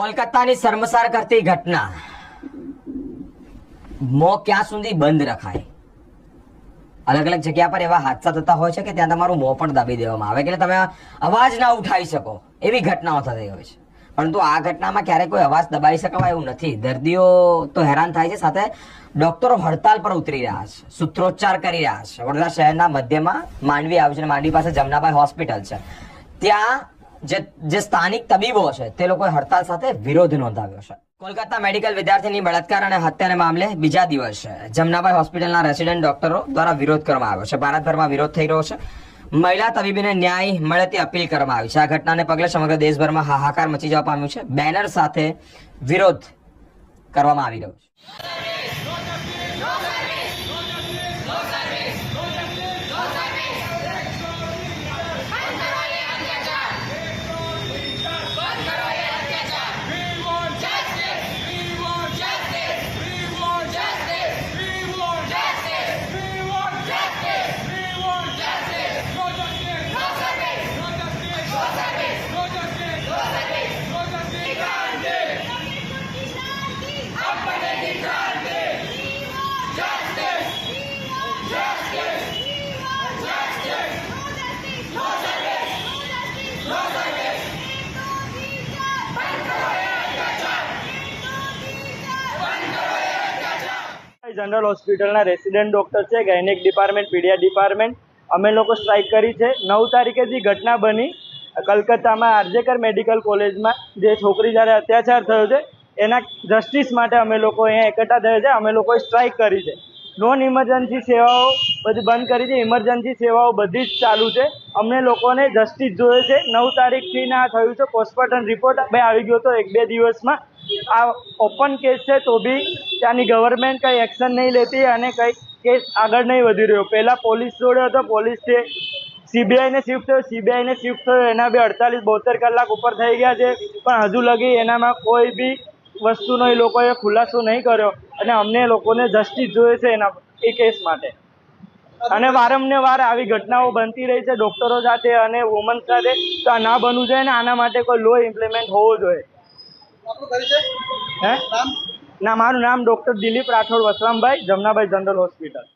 કોલકાતાની શર્મસાર કરતી ઘટના. મોં ક્યાં સુધી બંધ રખાય? અલગ અલગ જગ્યા પર એવા હાદસા થતા હોય છે કે ત્યાં તમારું મોં પણ દાબી દેવામાં આવે કે તમે અવાજ ના ઉઠાવી શકો. એવી ઘટનાઓ થતી હોય છે. પરંતુ આ ઘટનામાં ક્યારે કોઈ અવાજ દબાઈ શકાય એવું નથી. દર્દીઓ તો હેરાન થાય છે, સાથે ડોક્ટરો હડતાલ પર ઉતરી રહ્યા છે, સૂત્રોચ્ચાર કરી રહ્યા છે. વડોદરા શહેરના મધ્યમાં માંડવી આવ્યું છે માંડવી પાસે જમનાબાઈ હોસ્પિટલ છે. ત્યાં જે સ્થાનિક તબીબો છે, તે લોકોએ હડતાલ સાથે વિરોધ નોંધાવ્યો છે. કોલકાતા મેડિકલ વિદ્યાર્થીની બળાત્કાર અને હત્યાના મામલે બીજા દિવસે જમનાભાઈ હોસ્પિટલના રેસિડેન્ટ ડોક્ટરો દ્વારા વિરોધ કરવામાં આવ્યો છે. ભારતભરમાં વિરોધ થઈ રહ્યો છે. મહિલા તબીબીને ન્યાય મળે તે અપીલ કરવામાં આવી છે. આ ઘટનાને પગલે સમગ્ર દેશભરમાં હાહાકાર મચી જવા પામ્યું છે. બેનર સાથે વિરોધ કરવામાં આવી રહ્યો છે. જનરલ હોસ્પિટલના રેસિડેન્ટ ડૉક્ટર છે, ગાયનેક ડિપાર્ટમેન્ટ, પીડિયા ડિપાર્ટમેન્ટ. અમે લોકો સ્ટ્રાઇક કરી છે. નવ તારીખે જે ઘટના બની, કલકત્તામાં આરજેકર મેડિકલ કોલેજમાં જે છોકરી જ્યારે અત્યાચાર થયો છે, એના જસ્ટિસ માટે અમે લોકો અહીંયા એકઠા થયા છે. અમે લોકોએ સ્ટ્રાઇક કરી છે. નોન ઇમરજન્સી સેવાઓ બધી બંધ કરી છે. ઇમરજન્સી સેવાઓ બધી જ ચાલુ છે. અમને લોકોને જસ્ટિસ જોઈએ છે. નવ તારીખથી ના થયું છે. પોસ્ટમોર્ટમ રિપોર્ટ બે આવી ગયો હતો એક બે દિવસમાં. આ ઓપન કેસ છે તો બી ત્યાંની ગવર્મેન્ટ કંઈ એક્શન નહીં લેતી અને કંઈ કેસ આગળ નહીં વધી રહ્યો. પહેલાં પોલીસ જોડે હતો, પોલીસે સીબીઆઈને શિફ્ટ થયો સીબીઆઈને શિફ્ટ થયો, એના બી અડતાલીસ બોતેર કલાક ઉપર થઈ ગયા છે. પણ હજુ લગી એનામાં કોઈ બી વસ્તુનો એ લોકોએ ખુલાસો નહીં કર્યો અને અમને લોકોને જસ્ટિસ જોઈએ છે એના એ કેસ માટે. અને વારંવાર વાર આવી ઘટનાઓ બનતી રહી છે ડોક્ટરો સાથે અને વુમન સાથે. તો આ ના બનવું જોઈએ ને આના માટે કોઈ લો ઇમ્પ્લિમેન્ટ હોવો જોઈએ. હે? ના મારું નામ doctor Dilip Rathod Vasrambhai Jamnabhai general hospital.